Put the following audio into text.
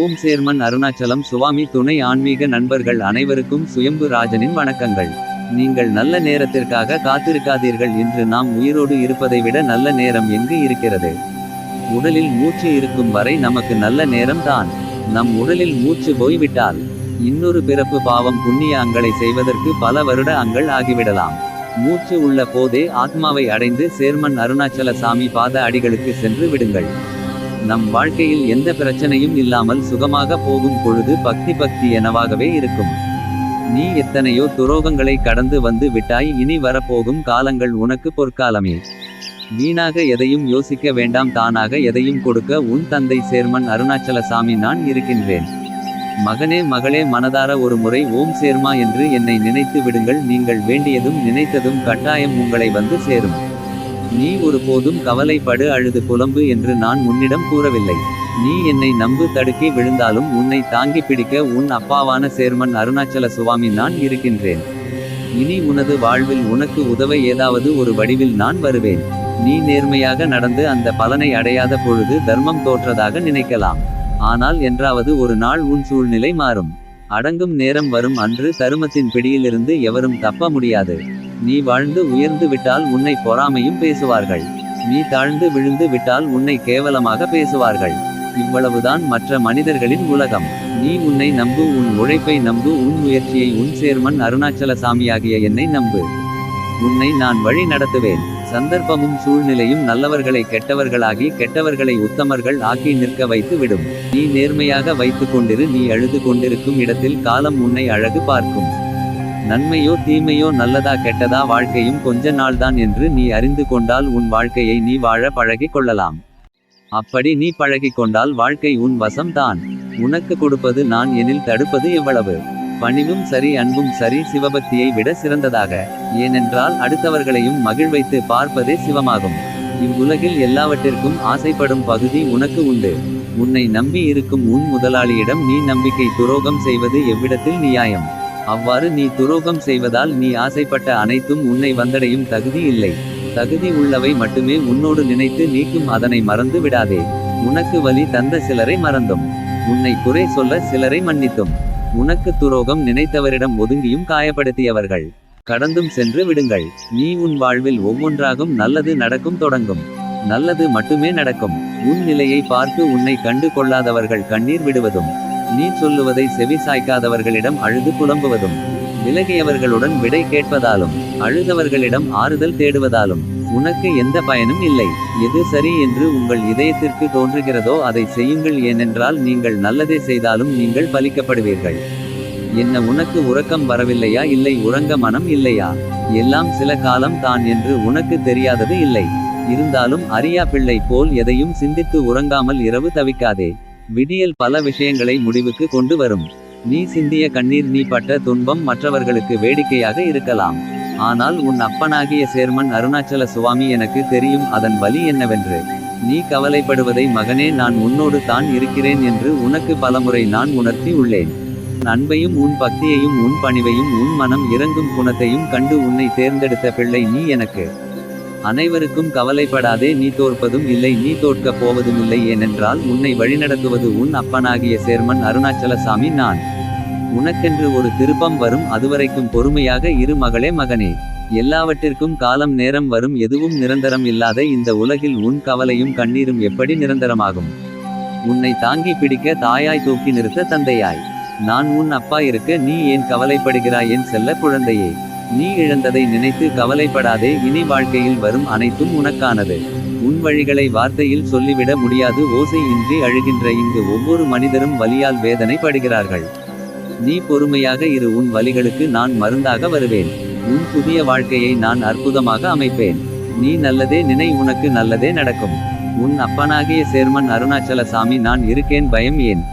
ஓம் chairman Arunachalam சுவாமி துணை ஆன்மீக நண்பர்கள் அனைவருக்கும் சுயம்பு ராஜனின் வணக்கங்கள். நீங்கள் நல்ல நேரத்திற்காக காத்திருக்காதீர்கள் இன்று நாம் உயிரோடு இருப்பதை விட நல்ல நேரம் எங்கு இருக்கிறது? உடலில் மூச்சு இருக்கும் வரை நமக்கு நல்ல நேரம் தான். நம் உடலில் மூச்சு போய்விட்டால் இன்னொரு பிறப்பு பாவம் புண்ணிய அங்களை செய்வதற்கு பல வருட அங்கள் ஆகிவிடலாம். மூச்சு உள்ள போதே ஆத்மாவை அடைந்து சேர்மன் அருணாச்சல சாமி பாத அடிகளுக்கு சென்று விடுங்கள். நம் வாழ்க்கையில் எந்த பிரச்சனையும் இல்லாமல் சுகமாக போகும் பொழுது பக்தி பக்தி எனவாகவே இருக்கும். நீ எத்தனையோ துரோகங்களை கடந்து வந்து விட்டாய் இனி வரப்போகும் காலங்கள் உனக்கு பொற்காலமே. வீணாக எதையும் யோசிக்க வேண்டாம் தானாக எதையும் கொடுக்க உன் தந்தை சேர்மன் அருணாச்சல சாமி நான் இருக்கின்றேன். மகனே மகளே மனதார ஒரு முறை ஓம் சேர்மா என்று என்னை நினைத்து விடுங்கள் நீங்கள் வேண்டியதும் நினைத்ததும் கட்டாயம் உங்களை வந்து சேரும். நீ ஒருபோதும் கவலைப்படு அழுது புலம்பு என்று நான் உன்னிடம் கூறவில்லை. நீ என்னை நம்பு தடுக்கி விழுந்தாலும் உன்னை தாங்கி பிடிக்க உன் அப்பாவான சேர்மன் அருணாச்சல சுவாமி நான் இருக்கின்றேன். இனி உனது வாழ்வில் உனக்கு உதவ ஏதாவது ஒரு வடிவில் நான் வருவேன். நீ நேர்மையாக நடந்து அந்த பலனை அடையாத பொழுது தர்மம் தோற்றதாக நினைக்கலாம். ஆனால் என்றாவது ஒரு நாள் உன் சூழ்நிலை மாறும். அடங்கும் நேரம் வரும் அன்று தருமத்தின் பிடியிலிருந்து எவரும் தப்ப முடியாது. நீ வாழ்ந்து உயர்ந்து விட்டால் உன்னை பொறாமையும் பேசுவார்கள். நீ தாழ்ந்து விழுந்து விட்டால் உன்னை கேவலமாக பேசுவார்கள். இவ்வளவுதான் மற்ற மனிதர்களின் உலகம். நீ உன்னை நம்பு உன் உழைப்பை நம்பு உன் முயற்சியை உன் சேர்மன் அருணாச்சல சாமியாகிய என்னை நம்பு. உன்னை நான் வழி நடத்துவேன். சந்தர்ப்பமும் சூழ்நிலையும் நல்லவர்களை கெட்டவர்களாகி கெட்டவர்களை உத்தமர்கள் ஆக்கி நிற்க வைத்து விடும். நீ நேர்மையாக வைத்துக் கொண்டிரு நீ அழுது கொண்டிருக்கும் இடத்தில் காலம் உன்னை அழகு பார்க்கும். நன்மையோ தீமையோ நல்லதா கெட்டதா வாழ்க்கையும் கொஞ்ச நாள்தான் என்று நீ அறிந்து கொண்டால் உன் வாழ்க்கையை நீ வாழ பழகிக் கொள்ளலாம். அப்படி நீ பழகிக் கொண்டால் வாழ்க்கை உன் வசம் தான் உனக்கு கொடுப்பது நான் எனில் தடுப்பது எவ்வளவு? பணிவும் சரி அன்பும் சரி சிவபக்தியை விட சிறந்ததாக. ஏனென்றால் அடுத்தவர்களையும் மகிழ்வைத்து பார்ப்பதே சிவமாகும். இவ்வுலகில் எல்லாவற்றிற்கும் ஆசைப்படும் பகுதி உனக்கு உண்டு. உன்னை நம்பி இருக்கும் உன் முதலாளியிடம் நீ நம்பிக்கை துரோகம் செய்வது எவ்விடத்தில் நியாயம்? அவ்வாறு நீ துரோகம் செய்வதால் நீ ஆசைப்பட்ட அனைத்தும் உன்னை வந்தடையும் தகுதி இல்லை. தகுதி உள்ளவை மட்டுமே உன்னோடு நினைத்து நீக்கும் அதனை மறந்து விடாதே. உனக்கு வலி தந்த சிலரை மறந்தும். உன்னை குறை சொல்ல சிலரை மன்னித்தும். உனக்கு துரோகம் நினைத்தவரிடம் ஒதுங்கியும் காயப்படுத்தியவர்கள். கடந்தும் சென்று விடுங்கள். நீ உன் வாழ்வில் ஒவ்வொன்றாகும் நல்லது நடக்கும் தொடங்கும். நல்லது மட்டுமே நடக்கும். உன் நிலையை பார்த்து உன்னை கண்டு கொள்ளாதவர்கள் கண்ணீர் விடுவதும். நீ சொல்லுவதை செவி சாய்க்காதவர்களிடம் அழுது புலம்புவதும் விலகியவர்களுடன் விடை கேட்பதாலும் அழுதவர்களிடம் ஆறுதல் தேடுவதாலும் உனக்கு எந்த பயனும் இல்லை. எது சரி என்று உங்கள் இதயத்திற்கு தோன்றுகிறதோ அதை செய்யுங்கள். ஏனென்றால் நீங்கள் நல்லதே செய்தாலும் நீங்கள் பலிக்கப்படுவீர்கள். என்ன உனக்கு உறக்கம் வரவில்லையா? இல்லை உறங்க மனம் இல்லையா? எல்லாம் சில காலம் தான் என்று உனக்கு தெரியாதது இல்லை. இருந்தாலும் அரியா பிள்ளை போல் எதையும் சிந்தித்து உறங்காமல் இரவு தவிக்காதே. விடியல் பல விஷயங்களை முடிவுக்கு கொண்டு வரும். நீ சிந்திய கண்ணீர் நீ பட்ட துன்பம் மற்றவர்களுக்கு வேடிக்கையாக இருக்கலாம். ஆனால் உன் அப்பனாகிய சேர்மன் அருணாச்சல சுவாமி எனக்கு தெரியும் அதன் வலி என்னவென்று. நீ கவலைப்படுவதை மகனே நான் உன்னோடு தான் இருக்கிறேன் என்று உனக்கு பலமுறை நான் உணர்த்தி உள்ளேன். அன்பையும் உன் பக்தியையும் உன் பணிவையும் உன் மனம் இறங்கும் குணத்தையும் கண்டு உன்னை தேர்ந்தெடுத்த பிள்ளை நீ எனக்கு. அனைவருக்கும் கவலைப்படாதே நீ தோற்பதும் இல்லை நீ தோற்கப் போவதும் இல்லை ஏனென்றால் உன்னை வழிநடத்துவது உன் அப்பனாகிய சேர்மன் அருணாச்சலசாமி நான். உனக்கென்று ஒரு திருப்பம் வரும் அதுவரைக்கும் பொறுமையாக இரு மகளே மகனே. எல்லாவற்றிற்கும் காலம் நேரம் வரும் எதுவும் நிரந்தரம் இல்லாத இந்த உலகில் உன் கவலையும் கண்ணீரும் எப்படி நிரந்தரமாகும்? உன்னை தாங்கி பிடிக்க தாயாய் தூக்கி நிறுத்த தந்தையாய். நான் உன் அப்பா இருக்க நீ ஏன் கவலைப்படுகிறாய் என் செல்ல குழந்தையே? நீ இழந்ததை நினைத்து கவலைப்படாதே இனி வாழ்க்கையில் வரும் அனைத்தும் உனக்கானது. உன் வழிகளை வார்த்தையில் சொல்லிவிட முடியாது ஓசை இன்றி அழுகின்ற இங்கு ஒவ்வொரு மனிதரும் வலியால் வேதனை படுகிறார்கள் நீ பொறுமையாக இரு உன் வலிகளுக்கு நான் மருந்தாக வருவேன். உன் புதிய வாழ்க்கையை நான் அற்புதமாக அமைப்பேன். நீ நல்லதே நினை உனக்கு நல்லதே நடக்கும். உன் அப்பனாகிய சேர்மன் அருணாச்சல சாமி நான் இருக்கேன் பயம் ஏன்?